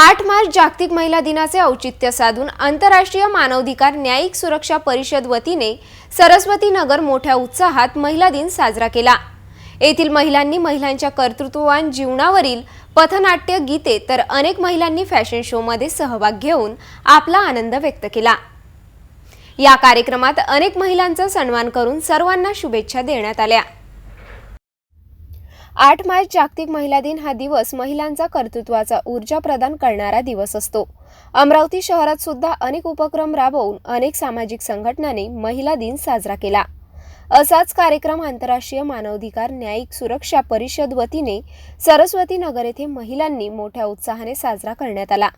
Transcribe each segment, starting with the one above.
आठ मार्च जागतिक महिला दिनाचे औचित्य साधून आंतरराष्ट्रीय मानवाधिकार न्यायिक सुरक्षा परिषद वतीने सरस्वती नगर मोठ्या उत्साहात महिला दिन साजरा केला. येथील महिलांनी महिलांच्या कर्तृत्ववान जीवनावरील पथनाट्य गीते तर अनेक महिलांनी फॅशन शोमध्ये सहभाग घेऊन आपला आनंद व्यक्त केला. या कार्यक्रमात अनेक महिलांचा सन्मान करून सर्वांना शुभेच्छा देण्यात आल्या. आठ मार्च जागतिक महिला दिन हा दिवस महिलांचा कर्तृत्वाचा ऊर्जा प्रदान करणारा दिवस असतो. अमरावती शहरात सुद्धा अनेक उपक्रम राबवून अनेक सामाजिक संघटनांनी महिला दिन साजरा केला. असाच कार्यक्रम आंतरराष्ट्रीय मानवाधिकार न्यायिक सुरक्षा परिषद वतीने सरस्वती नगर येथे महिलांनी मोठ्या उत्साहाने साजरा करण्यात आला.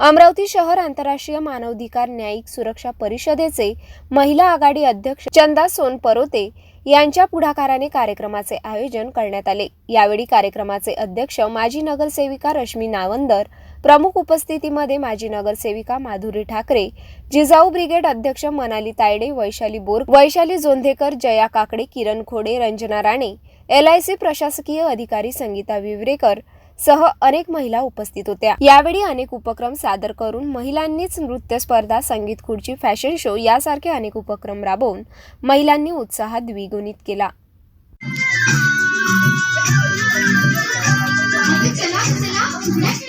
अमरावती शहर आंतरराष्ट्रीय मानवाधिकार न्यायिक सुरक्षा परिषदेचे महिला आघाडी अध्यक्ष चंदा सोनपरोते यांच्या पुढाकाराने कार्यक्रमाचे आयोजन करण्यात आले. यावेळी कार्यक्रमाचे अध्यक्ष माजी नगरसेविका रश्मी नावंदर प्रमुख उपस्थितीमध्ये माजी नगरसेविका माधुरी ठाकरे जिजाऊ ब्रिगेड अध्यक्ष Manali Tayade Vaishali Bor Vaishali Jondhekar Jaya Kakade Kiran Khode Ranjana Rane L I C प्रशासकीय अधिकारी संगीता विवरेकर सह अनेक महिला उपस्थित होत्या. यावेळी अनेक उपक्रम सादर करून महिलांनीच नृत्य स्पर्धा संगीत खुर्ची फॅशन शो यासारखे अनेक उपक्रम राबवून महिलांनी उत्साहात द्विगुणित केला. चला चला चला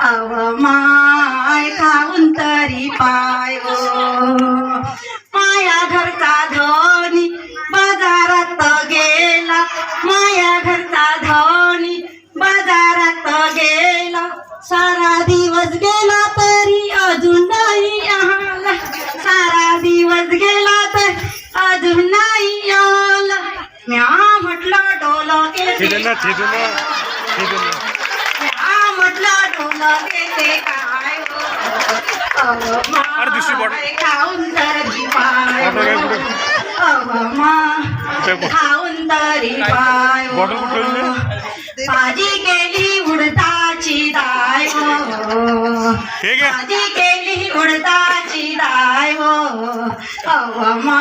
अव माय खाऊन तरी पाय गो. माया घरचा धोनी बाजारात गेला. माया घरचा धोनी बाजारात गेला. सारा दिवस गेला तरी अजून नाही आला. सारा दिवस गेला तर अजून नाही आला. म्या म्हटलं डोलो केले अरे दुसरी बॉटल. खाऊन तरी कुठे? भाजी केली उडताची डाय हो. भाजी केली उडताची डाय हो. अवमा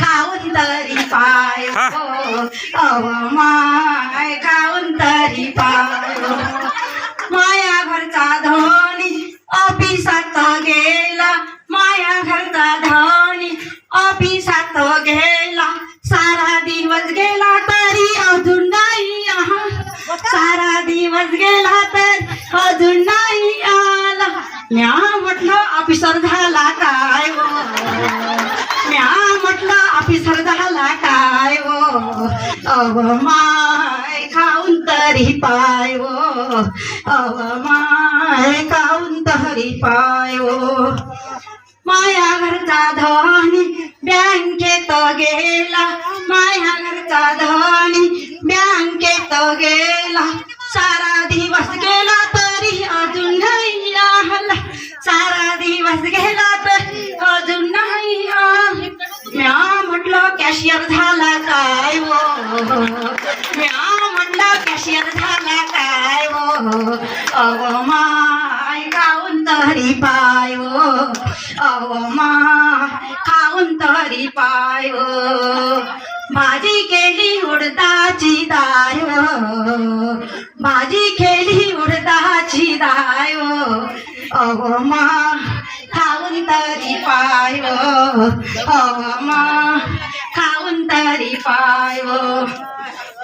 खाऊन तरी पाय हो. अवमाय खाऊन तरी पाय माया घरचा धनी ऑफिसात गेला माया घरचा धनी. ऑफिसात गेला. सारा दिवस गेला तरी अजून नाही. सारा दिवस गेला तर अजून नाही आला. म्या म्हटलं ऑफिसर झाला काय वो म्या म्हटलं ऑफिसर झाला काय वो अव माय खाऊन तरी पाय वो अव माय काऊन तहरी पायो? माया घरचा धनी बँकेत गेला. माया घरचा धनी बँकेत गेला. सारा दिवस गेला तरी अजून नाही आला. सारा दिवस गेला तर अजून नाही आला. म्या म्हटलं कॅशियर झाला काय वो म्या म्हटलं कॅशियर झाला काय हो? वो भाजी खेली उडदाची दाय वो अव मा खाऊन तरी पाय हो. वो अव मा खाऊन तरी पाय हो.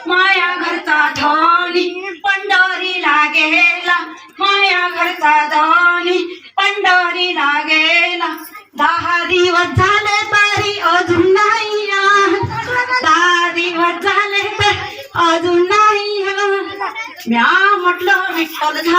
माया घरचा धनी पंढरीला गेला. माया घरचा धनी पंढरीला गेला. दहा दिवस झाले दिवस म्हटलं विठ्ठल झाला